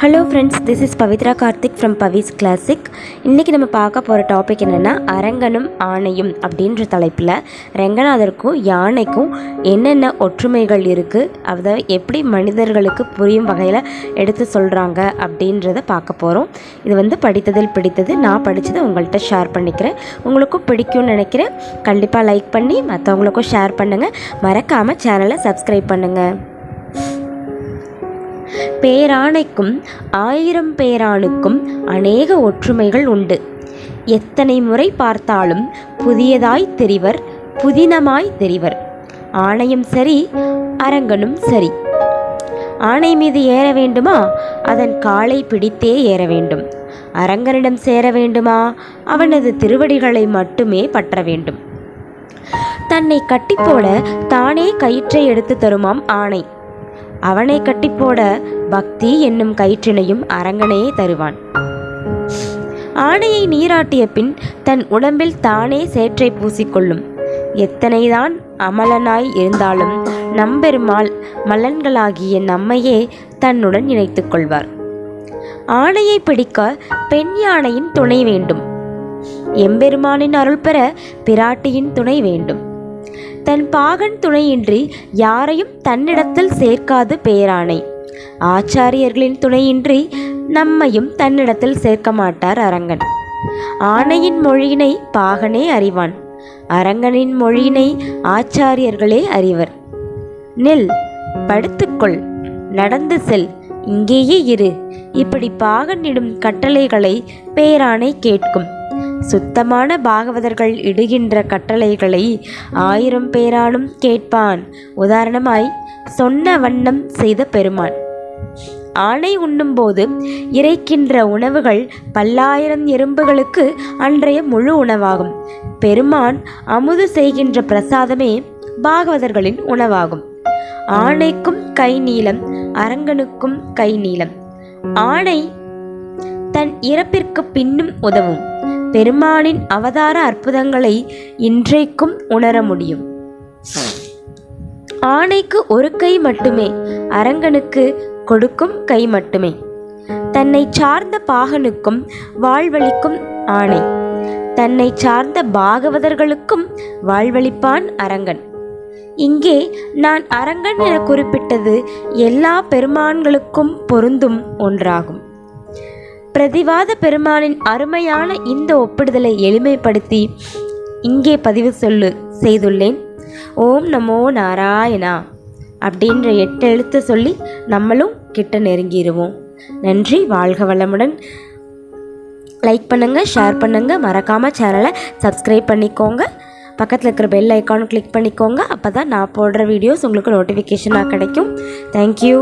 Hello friends this is Pavithra Karthik from Pavi's classic இன்றைக்கி நம்ம பார்க்க போகிற டாபிக் என்னென்னா அரங்கனும் ஆணையும் அப்படின்ற தலைப்பில் ரங்கநாதருக்கும் யானைக்கும் என்னென்ன ஒற்றுமைகள் இருக்குது அதை எப்படி மனிதர்களுக்கு புரியும் வகையில் எடுத்து சொல்கிறாங்க அப்படின்றத பார்க்க போகிறோம் இது வந்து படித்ததில் பிடித்தது நான் படித்ததை உங்கள்கிட்ட ஷேர் பண்ணிக்கிறேன். உங்களுக்கும் பிடிக்கும்னு நினைக்கிறேன். கண்டிப்பாக லைக் பண்ணி மற்றவங்களுக்கும் ஷேர் பண்ணுங்கள் மறக்காமல் சேனலை சப்ஸ்கிரைப் பண்ணுங்கள் பேராணைக்கும் ஆயிரம் பேராணுக்கும் அநேக ஒற்றுமைகள் உண்டு. எத்தனை முறை பார்த்தாலும் புதியதாய் தெரிவர் புதினமாய் தெரிவர். ஆணையும் சரி அரங்கனும் சரி. ஆணை மீது ஏற வேண்டுமா? அதன் காலை பிடித்தே ஏற வேண்டும். அரங்கனிடம் சேர வேண்டுமா? அவனது திருவடிகளை மட்டுமே பற்ற வேண்டும். தன்னை கட்டிப்போட தானே கயிற்றை எடுத்து தருமாம் ஆணை. அவனை கட்டிப்போட பக்தி என்னும் கயிற்றினையும் அரங்கனே தருவான். ஆணையை நீராட்டிய பின் தன் உடம்பில் தானே சேற்றை பூசிக்கொள்ளும். எத்தனைதான் அமலனாய் இருந்தாலும் நம்பெருமாள் மலன்களாகிய நம்மையே தன்னுடன் இணைத்துக் கொள்வார். ஆணையை பிடிக்க பெண் யானையின் துணை வேண்டும். எம்பெருமானின் அருள் பெற பிராட்டியின் துணை வேண்டும். தன் பாகன் துணையின்றி யாரையும் தன்னிடத்தில் சேர்க்காது பேராணை. ஆச்சாரியர்களின் துணையின்றி நம்மையும் தன்னிடத்தில் சேர்க்க மாட்டார் அரங்கன். ஆணையின் மொழியினை பாகனே அறிவான். அரங்கனின் மொழியினை ஆச்சாரியர்களே அறிவர். நில் படுத்துக்கொள் நடந்து செல் இங்கேயே இரு. இப்படி பாகனிடும் கட்டளைகளை பேராணை கேட்கும். சுத்தமான பாகவதர்கள் இடுகின்ற கட்டளைகளை ஆயிரம் பேரானும் கேட்பான். உதாரணமாய் சொன்ன வண்ணம் செய்த பெருமான். ஆணை உண்ணும்போது இறைக்கின்ற உணவுகள் பல்லாயிரம் எறும்புகளுக்கு அன்றைய முழு உணவாகும். பெருமான் அமுது செய்கின்ற பிரசாதமே பாகவதர்களின் உணவாகும். ஆணைக்கும் கை நீளம் அரங்கனுக்கும் கை நீளம். ஆணை தன் இறப்பிற்கு பின்னும் உதவும். பெருமானின் அவதார அற்புதங்களை இன்றைக்கும் உணர முடியும். ஆணைக்கு ஒரு கை மட்டுமே அரங்கனுக்கு கொடுக்கும் கை மட்டுமே. தன்னை சார்ந்த பாகனுக்கும் வாழ்வளிக்கும் ஆணை. தன்னை சார்ந்த பாகவதர்களுக்கும் வாழ்வளிப்பான் அரங்கன். இங்கே நான் அரங்கன் என குறிப்பிட்டது எல்லா பெருமான்களுக்கும் பொருந்தும் ஒன்றாகும். பிரதிவாத பெருமானின் அருமையான இந்த ஒப்பிடுதலை எளிமைப்படுத்தி இங்கே பதிவு சொல்லு செய்துள்ளேன். ஓம் நமோ நாராயணா. அப்படின்ற எட்டு எழுத்து சொல்லி நம்மளும் கிட்ட நெருங்கிடுவோம் நன்றி வாழ்க வளமுடன். லைக் பண்ணுங்கள் ஷேர் பண்ணுங்கள் மறக்காமல் சேனலை சப்ஸ்கிரைப் பண்ணிக்கோங்க. பக்கத்தில் இருக்கிற பெல் ஐக்கானும் கிளிக் பண்ணிக்கோங்க. அப்போ தான் நான் போடுற வீடியோஸ் உங்களுக்கு நோட்டிஃபிகேஷனாக கிடைக்கும். தேங்க்யூ